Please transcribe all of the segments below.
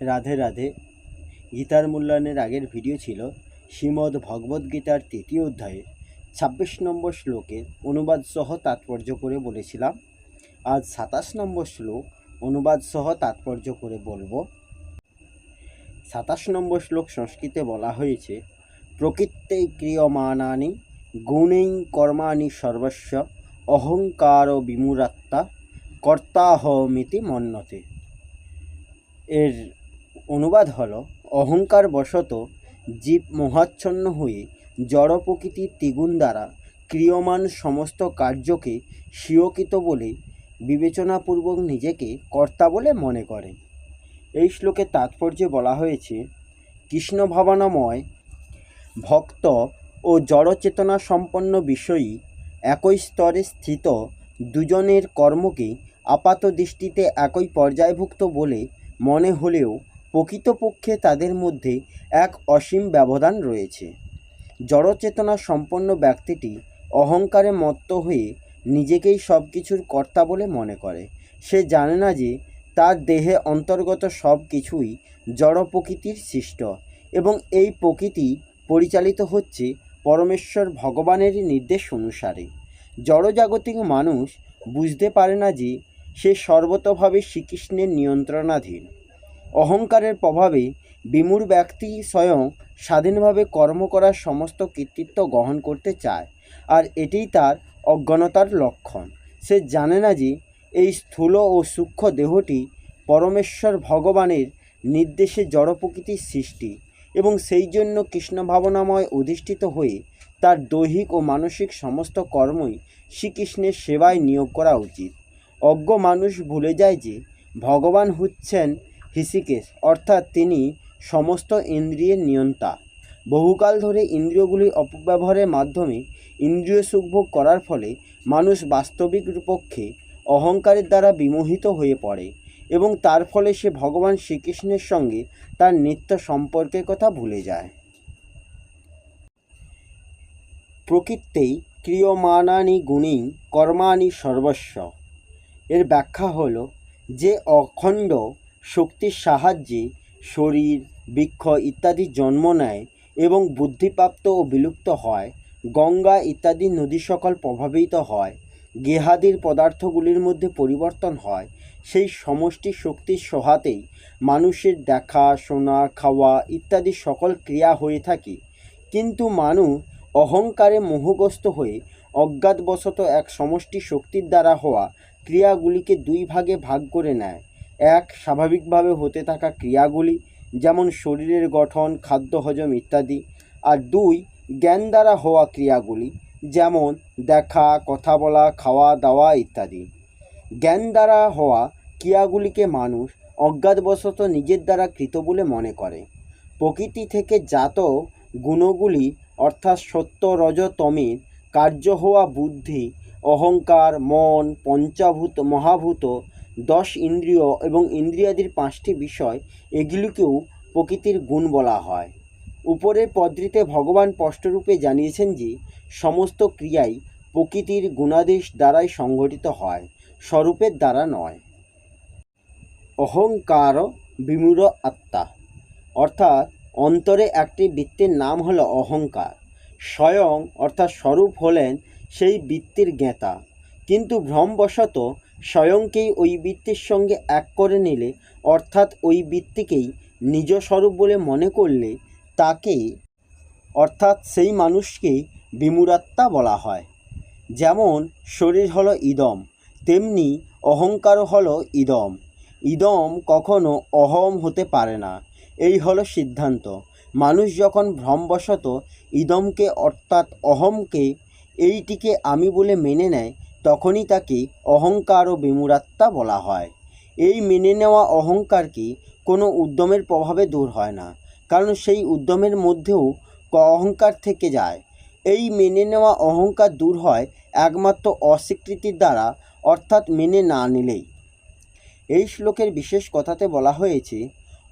রাধে রাধে। গীতার মূল্যায়নের আগের ভিডিও ছিল শ্রীমদ্ ভগবদ্গীতার তৃতীয় অধ্যায়ে। ছাব্বিশ নম্বর শ্লোকের অনুবাদ সহ তাৎপর্য করে বলেছিলাম। আজ সাতাশ নম্বর শ্লোক অনুবাদ সহ তাৎপর্য করে বলব। সাতাশ নম্বর শ্লোক সংস্কৃতে বলা হয়েছে, প্রকৃত্যে ক্রিয়মাণানি, গুণেই কর্মাণি সর্বস্ব, অহংকার বিমূরাত্মা কর্তাহমিতি মন্যতে এর অনুবাদ হলো, অহংকার বশত জীব মোহাচ্ছন্ন হয়ে জড় প্রকৃতির ত্রিগুণ দ্বারা ক্রিয়মান সমস্ত কার্যকে স্বীয়কৃত বলে বিবেচনাপূর্বক নিজেকে কর্তা বলে মনে করে। এই শ্লোকে তাৎপর্যে বলা হয়েছে, কৃষ্ণ ভাবনাময়, ভক্ত ও জড়চেতনা সম্পন্ন বিষয়ী একই স্তরে স্থিত দুজনের কর্মকে আপাত দৃষ্টিতে একই পর্যায়ভুক্ত বলে মনে হলেও প্রকৃতপক্ষে তাদের মধ্যে এক অসীম ব্যবধান রয়েছে। জড়চেতনা সম্পন্ন ব্যক্তিটি অহংকারে মত্ত হয়ে নিজেকেই সব কিছুর কর্তা বলে মনে করে। সে জানে না যে তার দেহে অন্তর্গত সব কিছুই জড় প্রকৃতির সৃষ্ট এবং এই প্রকৃতি পরিচালিত হচ্ছে পরমেশ্বর ভগবানের নির্দেশ অনুসারে। জড়জাগতিক মানুষ বুঝতে পারে না যে সে সর্বতভাবে শ্রীকৃষ্ণের নিয়ন্ত্রণাধীন। অহংকারের প্রভাবে বিমূর ব্যক্তি স্বয়ং স্বাধীনভাবে কর্ম করার সমস্ত কৃতিত্ব গ্রহণ করতে চায়। আর এটিই তার অজ্ঞানতার লক্ষণ। সে জানে না যে এই স্থূল ও সূক্ষ্ম দেহটি পরমেশ্বর ভগবানের নির্দেশে জড় প্রকৃতির সৃষ্টি এবং সেই জন্য কৃষ্ণ ভাবনাময় অধিষ্ঠিত হয়ে তার দৈহিক ও মানসিক সমস্ত কর্মই শ্রীকৃষ্ণের সেবায় নিয়োগ করা উচিত। অজ্ঞ মানুষ ভুলে যায় যে ভগবান হচ্ছেন হৃষিকেশ, অর্থাৎ তিনি সমস্ত ইন্দ্রিয়ের নিয়ন্তা। বহুকাল ধরে ইন্দ্রিয়গুলির অপব্যবহারের মাধ্যমে ইন্দ্রিয় সুখভোগ করার ফলে মানুষ বাস্তবিক রূপক্ষে অহংকারের দ্বারা বিমোহিত হয়ে পড়ে এবং তার ফলে সে ভগবান শ্রীকৃষ্ণের সঙ্গে তার নিত্য সম্পর্কের কথা ভুলে যায়। প্রকৃতেই ক্রিয়মাণানি গুণী কর্মাণি সর্বস্ব। এর ব্যাখ্যা হলো যে অখণ্ড শক্তির সাহায্যে শরীর, বৃক্ষ ইত্যাদি জন্ম নেয় এবং বুদ্ধিপ্রাপ্ত ও বিলুপ্ত হয়। গঙ্গা ইত্যাদি নদী সকল প্রভাবিত হয়। গেহাদির পদার্থগুলির মধ্যে পরিবর্তন হয়। সেই সমষ্টি শক্তির সহাতেই মানুষের দেখা, শোনা, খাওয়া ইত্যাদি সকল ক্রিয়া হয়ে থাকে। কিন্তু মানুষ অহংকারে মোহগ্রস্ত হয়ে অজ্ঞাতবশত এক সমষ্টি শক্তির দ্বারা হওয়া ক্রিয়াগুলিকে দুই ভাগে ভাগ করে নেয়। এক, স্বাভাবিকভাবে হতে থাকা ক্রিয়াগুলি, যেমন শরীরের গঠন, খাদ্য হজম ইত্যাদি। আর দুই, জ্ঞান দ্বারা হওয়া ক্রিয়াগুলি, যেমন দেখা, কথা বলা, খাওয়া দাওয়া ইত্যাদি। জ্ঞান দ্বারা হওয়া ক্রিয়াগুলিকে মানুষ অজ্ঞাতবশত নিজের দ্বারা কৃত বলে মনে করে। প্রকৃতি থেকে জাত গুণগুলি, অর্থাৎ সত্য রজতমের কার্য হওয়া বুদ্ধি, অহংকার, মন, পঞ্চাভূত, মহাভূত দশ ইন্দ্রিয় এবং ইন্দ্রিয়াদির পাঁচটি বিষয়, এগুলিকেও প্রকৃতির গুণ বলা হয়। উপরের পদ্ধতিতে ভগবান স্পষ্টরূপে জানিয়েছেন যে, সমস্ত ক্রিয়াই প্রকৃতির গুণাদেশ দ্বারাই সংঘটিত হয়, স্বরূপের দ্বারা নয়। অহংকার বিমূঢ় আত্মা। অর্থাৎ অন্তরে একটি বৃত্তির নাম হল অহংকার। স্বয়ং অর্থাৎ স্বরূপ হলেন সেই বৃত্তির জ্ঞাতা। কিন্তু ভ্রমবশত স্বয়ংকেই ওই বৃত্তির সঙ্গে এক করে নিলে, অর্থাৎ ওই বৃত্তিকেই নিজ স্বরূপ বলে মনে করলে, তাকে, অর্থাৎ সেই মানুষকেই বিমুরাত্মা বলা হয়। যেমন শরীর হলো ইদম, তেমনি অহংকারও হলো ইদম। ইদম কখনো অহম হতে পারে না। এই হলো সিদ্ধান্ত। মানুষ যখন ভ্রমবশত ইদমকে, অর্থাৎ অহমকে, এইটিকে আমি বলে মেনে নেয় তখনই তাকে অহংকার ও বিমূরাত্মা বলা হয়। এই মেনে নেওয়া অহংকারকে কোনো উদ্যমের প্রভাবে দূর হয় না, কারণ সেই উদ্যমের মধ্যেও অহংকার থেকে যায়। এই মেনে নেওয়া অহংকার দূর হয় একমাত্র অস্বীকৃতির দ্বারা, অর্থাৎ মেনে না নিলেই। এই শ্লোকের বিশেষ কথাতে বলা হয়েছে,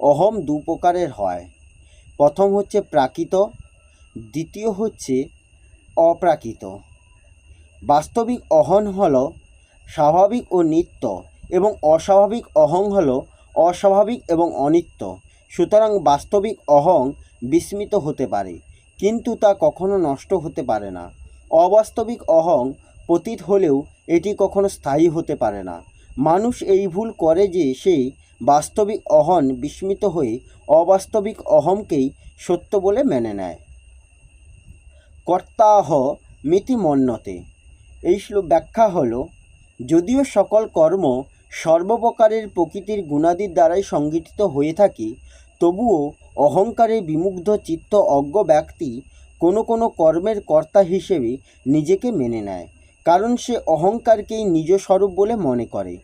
অহম দু প্রকারের হয়। প্রথম হচ্ছে প্রাকৃত, দ্বিতীয় হচ্ছে অপ্রাকৃত। বাস্তবিক অহং হল স্বাভাবিক ও নিত্য এবং অস্বাভাবিক অহং হল অস্বাভাবিক এবং অনিত্য। সুতরাং বাস্তবিক অহং বিস্মিত হতে পারে, কিন্তু তা কখনো নষ্ট হতে পারে না। অবাস্তবিক অহং পতীত হলেও এটি কখনো স্থায়ী হতে পারে না। মানুষ এই ভুল করে যে সে বাস্তবিক অহন বিস্মিত হয়ে অবাস্তবিক অহমকেই সত্য বলে মেনে নেয়। কর্তাহ মিতি মন্যতে এই শ্লোক ব্যাখ্যা হলো, যদিও সকল কর্ম সর্বপ্রকারের প্রকৃতির গুণাদির দ্বারাই সংগঠিত হয়ে থাকে, তবুও অহংকারে বিমুগ্ধ চিত্ত অজ্ঞ ব্যক্তি কোনো কোনো কর্মের কর্তা হিসেবে নিজেকে মেনে নেয়, কারণ সে অহংকারকেই নিজ স্বরূপ বলে মনে করে।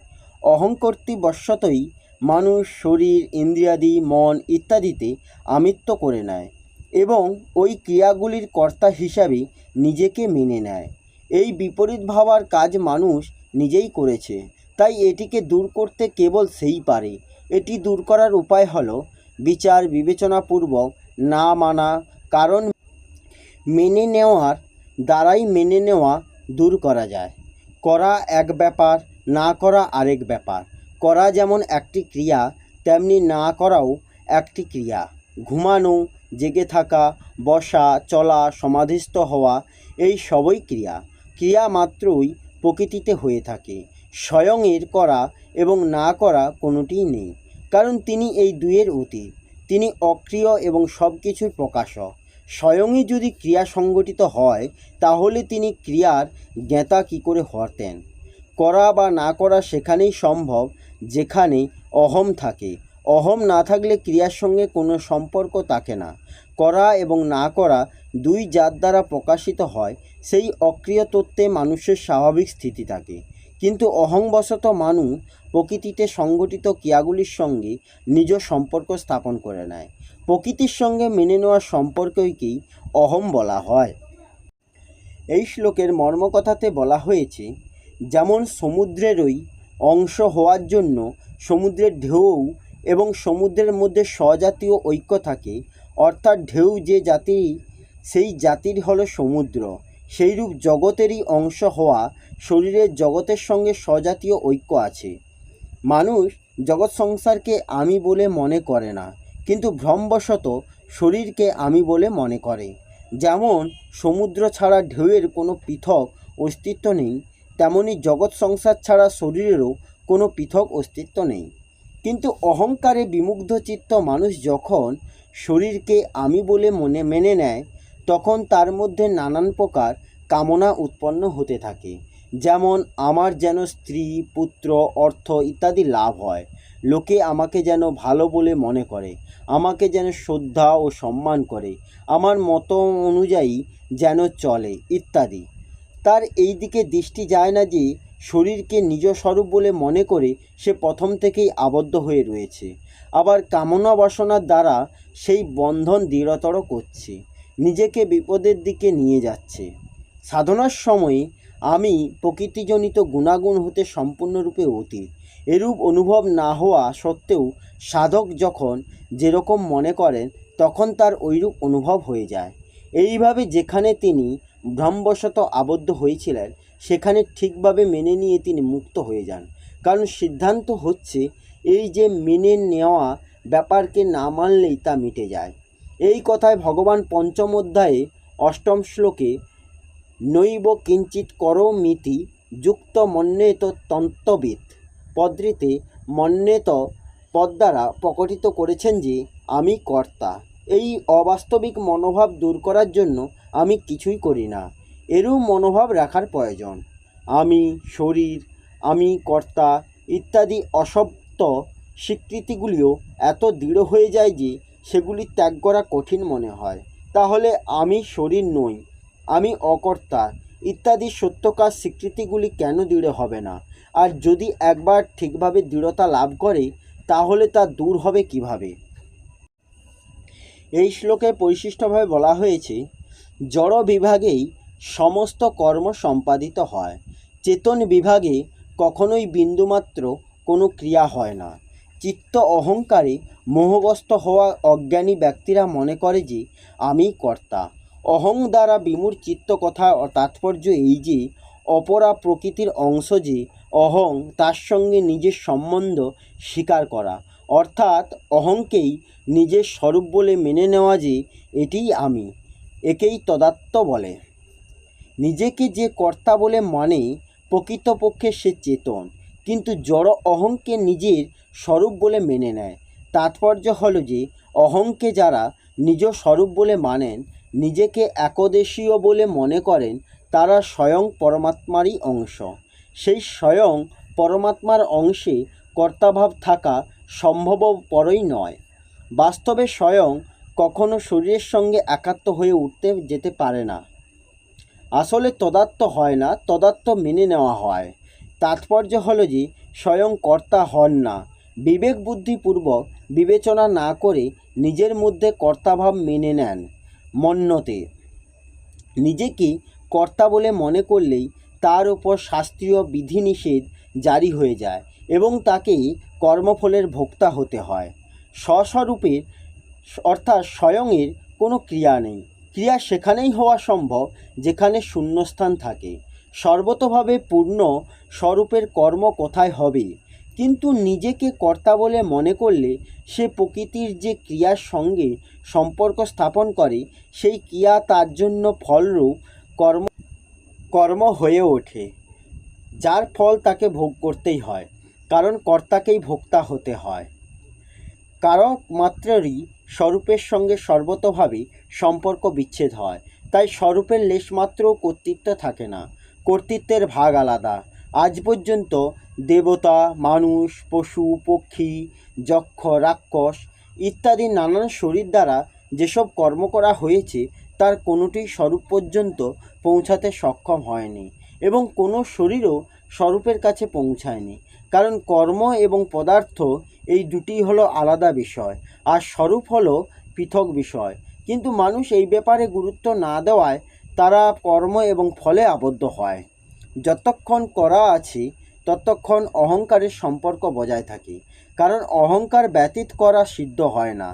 অহংকর্তী বশতই মানুষ শরীর, ইন্দ্রিয়াদি, মন ইত্যাদিতে আমিত্ব করে নেয় এবং ওই ক্রিয়াগুলির কর্তা হিসাবে নিজেকে মেনে নেয়। এই বিপরীত ভাবার কাজ মানুষ নিজেই করেছে। তাই এটিকে দূর করতে কেবল সেই পারে। এটি দূর করার উপায় হলো বিচার বিবেচনাপূর্বক না মানা, কারণ মেনে নেওয়ার দ্বারাই মেনে নেওয়া দূর করা যায়। করা এক ব্যাপার, না করা আরেক ব্যাপার। করা যেমন একটি ক্রিয়া, তেমনি না করাও একটি ক্রিয়া। ঘুমানো, জেগে থাকা, বসা, চলা, সমাধিস্থ হওয়া, এই সবই ক্রিয়া। ক্রিয়া মাত্রই প্রকৃতিতে হয়ে থাকে। স্বয়ং এর করা এবং না করা কোনোটিই নেই। কারণ তিনি এই দুইয়ের অতীত। তিনি অক্রিয় এবং সব কিছুর প্রকাশক। স্বয়ংই যদি ক্রিয়া সংগঠিত হয়, তাহলে তিনি ক্রিয়ার জ্ঞাতা কী করে হতেন করা বা না করা সেখানেই সম্ভব, যেখানে অহম থাকে। অহম না থাকলে ক্রিয়ার সঙ্গে কোনো সম্পর্ক থাকে না। করা এবং না করা দুই জাত দ্বারা প্রকাশিত হয়, সেই অক্রিয় তত্ত্বে মানুষের স্বাভাবিক স্থিতি থাকে। কিন্তু অহংবশত মানুষ প্রকৃতিতে সংগঠিত ক্রিয়াগুলির সঙ্গে নিজ সম্পর্ক স্থাপন করে নেয়। প্রকৃতির সঙ্গে মেনে নেওয়ার সম্পর্ককেই অহম বলা হয়? এই শ্লোকের মর্মকথাতে বলা হয়েছে, যেমন সমুদ্রেরই অংশ হওয়ার জন্য সমুদ্রের ঢেউ এবং সমুদ্রের মধ্যে স্বজাতীয় ঐক্য থাকে অর্থাৎ ঢেউ যে জাতি, সেই জাতির হলো সমুদ্র। সেইরূপ জগতেরই অংশ হওয়া শরীরের জগতের সঙ্গে স্বজাতীয় ঐক্য আছে। মানুষ জগৎ সংসারকে আমি বলে মনে করে না, কিন্তু ভ্রমবশত শরীরকে আমি বলে মনে করে। যেমন সমুদ্র ছাড়া ঢেউয়ের কোনো পৃথক অস্তিত্ব নেই, তেমনি জগৎ সংসার ছাড়া শরীরেরও কোনো পৃথক অস্তিত্ব নেই। কিন্তু অহংকারে বিমুগ্ধ চিত্ত মানুষ যখন শরীরকে আমি বলে মনে মেনে নেয়, তখন তার মধ্যে নানান প্রকার কামনা উৎপন্ন হতে থাকে। যেমন, আমার যেন স্ত্রী, পুত্র, অর্থ ইত্যাদি লাভ হয়। লোকে আমাকে যেন ভালো বলে মনে করে। আমাকে যেন শ্রদ্ধা ও সম্মান করে। আমার মত অনুযায়ী যেন চলে, ইত্যাদি। তার এই দিকে দৃষ্টি যায় না যে, শরীরকে নিজ স্বরূপ বলে মনে করে সে প্রথম থেকেই আবদ্ধ হয়ে রয়েছে। আবার কামনা বাসনার দ্বারা সেই বন্ধন দৃঢ়তর করছে, নিজেকে বিপদের দিকে নিয়ে যাচ্ছে। সাধনার সময় আমি প্রকৃতিজনিত গুণাগুণ হতে সম্পূর্ণরূপে অতীত। এরূপ অনুভব না হওয়া সত্ত্বেও সাধক যখন যেরকম মনে করেন, তখন তার ওইরূপ অনুভব হয়ে যায়। এইভাবে যেখানে তিনি ভ্রমবশত আবদ্ধ হয়েছিলেন, সেখানে ঠিকভাবে মেনে নিয়ে তিনি মুক্ত হয়ে যান। কারণ সিদ্ধান্ত হচ্ছে, এই যে মেনে নেওয়া ব্যাপারকে না মানলেই তা মিটে যায়। এই কথায় ভগবান পঞ্চম অধ্যায়ে অষ্টম শ্লোকে, নৈব কিঞ্চিৎ করো মিতি যুক্ত মন্যেত তন্ত্রবিদ পদ্রিতে মন্যেত পদ দ্বারা প্রকটিত করেছেন যে, আমি কর্তা। এই অবাস্তবিক মনোভাব দূর করার জন্য আমি কিছুই করি না। এরূপ মনোভাব রাখার প্রয়োজন। আমি শরীর, আমি কর্তা ইত্যাদি অসত্য স্বীকৃতিগুলিও এত দৃঢ় হয়ে যায় যে সেগুলি ত্যাগ করা কঠিন মনে হয়। তাহলে আমি শরীর নই, আমি অকর্তা, ইত্যাদি সত্যকার স্বীকৃতিগুলি কেন দৃঢ় হবে না? আর যদি একবার ঠিকভাবে দৃঢ়তা লাভ করে, তাহলে তা দূর হবে কীভাবে? এই শ্লোকে পরিশিষ্টভাবে বলা হয়েছে, জড় বিভাগেই সমস্ত কর্ম সম্পাদিত হয়, চেতন বিভাগে কখনোই বিন্দুমাত্র কোনো ক্রিয়া হয় না। চিত্ত অহংকারে, মোহগ্রস্ত হওয়া অজ্ঞানী ব্যক্তিরা মনে করে যে আমি কর্তা। অহং দ্বারা বিমূর চিত্ত কথা তাৎপর্য এই যে, অপরা প্রকৃতির অংশ যে, অহং তার সঙ্গে নিজের সম্বন্ধ স্বীকার করা। অর্থাৎ অহংকেই নিজের স্বরূপ বলে মেনে নেওয়া যে, এটিই আমি, একেই তদাত্ম বলে। নিজেকে যে কর্তা বলে মানে প্রকৃতপক্ষে সে চেতন। কিন্তু জড় অহংকে নিজের স্বরূপ বলে মেনে নেয়। তাৎপর্য হলো যে, অহংকে যারা নিজ স্বরূপ বলে মানেন, নিজেকে একদেশীয় বলে মনে করেন, তারা স্বয়ং পরমাত্মারই অংশ। সেই স্বয়ং পরমাত্মার অংশে কর্তাভাব থাকা সম্ভবপরই নয়। বাস্তবে স্বয়ং কখনো শরীরের সঙ্গে একাত্ম হয়ে উঠতে যেতে পারে না। আসলে তদাত্ম হয় না, তদাত্ম মেনে নেওয়া হয়। তাৎপর্য হলো যে, স্বয়ং কর্তা হন না। বিবেক বুদ্ধিপূর্বক বিবেচনা না করে নিজের মধ্যে কর্তাভাব মেনে নেন। মন্যতে নিজেকে কর্তা বলে মনে করলেই তার উপর শাস্ত্রীয় বিধিনিষেধ জারি হয়ে যায় এবং তাকে কর্মফলের ভোক্তা হতে হয়। স্বস্বরূপের অর্থাৎ স্বয়ংয়ের কোনো ক্রিয়া নেই। ক্রিয়া সেখানেই হওয়া সম্ভব, যেখানে শূন্যস্থান থাকে। সর্বতভাবে পূর্ণ স্বরূপের কর্ম কোথায় হবে? কিন্তু নিজেকে কর্তা বলে মনে করলে সে প্রকৃতির যে ক্রিয়ার সঙ্গে সম্পর্ক স্থাপন করে, সেই ক্রিয়া তার জন্য ফলরূপ কর্ম কর্ম হয়ে ওঠে, যার ফল তাকে ভোগ করতেই হয়, কারণ কর্তাকেই ভোক্তা হতে হয়। কারক মাত্রেরই স্বরূপের সঙ্গে সর্বতভাবে সম্পর্ক বিচ্ছেদ হয়, তাই স্বরূপের লেশমাত্রও কর্তৃত্ব থাকে না। কর্তৃত্বের ভাগ আলাদা। আজ পর্যন্ত দেবতা, মানুষ, পশু, পক্ষী, যক্ষ, রাক্ষস ইত্যাদি নানান শরীর দ্বারা যেসব কর্ম করা হয়েছে, তার কোনোটি স্বরূপ পর্যন্ত পৌঁছাতে সক্ষম হয়নি এবং কোনো শরীরও স্বরূপের কাছে পৌঁছায়নি। কারণ কর্ম এবং পদার্থ এই দুটি হলো আলাদা বিষয়, আর স্বরূপ হলো পৃথক বিষয়। কিন্তু মানুষ এই ব্যাপারে গুরুত্ব না দেওয়ায় তারা কর্ম এবং ফলে আবদ্ধ হয়। যতক্ষণ করা আছে, ততক্ষণ অহংকারের সম্পর্ক বজায় থাকে, কারণ অহংকার ব্যতীত করা সিদ্ধ হয় না।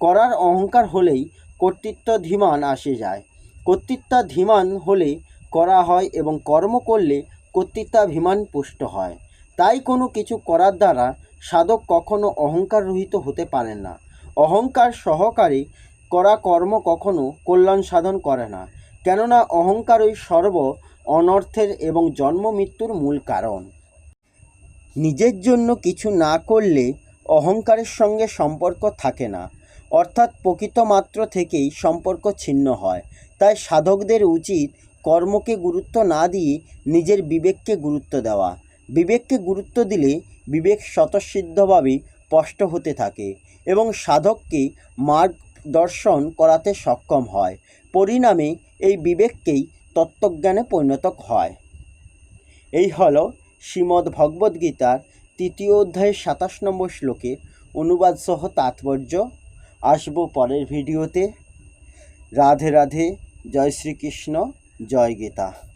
করার অহংকার হলেই কর্তৃত্বাধিমান আসে যায়। কর্তৃত্বাধিমান হলে করা হয় এবং কর্ম করলে কর্তৃত্বাভিমান পুষ্ট হয়। তাই কোনো কিছু করার দ্বারা সাধক কখনো অহংকার রহিত হতে পারেন না। অহংকার সহকারে করা কর্ম কখনো কল্যাণ সাধন করে না। কেননা অহংকারই সর্ব অনর্থের এবং জন্ম মৃত্যুর মূল কারণ। নিজের জন্য কিছু না করলে অহংকারের সঙ্গে সম্পর্ক থাকে না। অর্থাৎ প্রকৃত মাত্র থেকেই সম্পর্ক ছিন্ন হয়। তাই সাধকদের উচিত কর্মকে গুরুত্ব না দিয়ে নিজের বিবেককে গুরুত্ব দেওয়া। বিবেককে গুরুত্ব দিলে বিবেক স্বতঃসিদ্ধভাবে স্পষ্ট হতে থাকে এবং সাধককে মার্গদর্শন করাতে সক্ষম হয়। পরিণামে এই বিবেককেই তত্ত্বজ্ঞানে পরিণত হয়। এই হল শ্রীমদ্ ভগবদ্গীতার তৃতীয় অধ্যায়ের সাতাশ নম্বর শ্লোকে অনুবাদ সহ তাৎপর্য। আসব পরের ভিডিওতে। রাধে রাধে, জয় শ্রীকৃষ্ণ, জয় গীতা।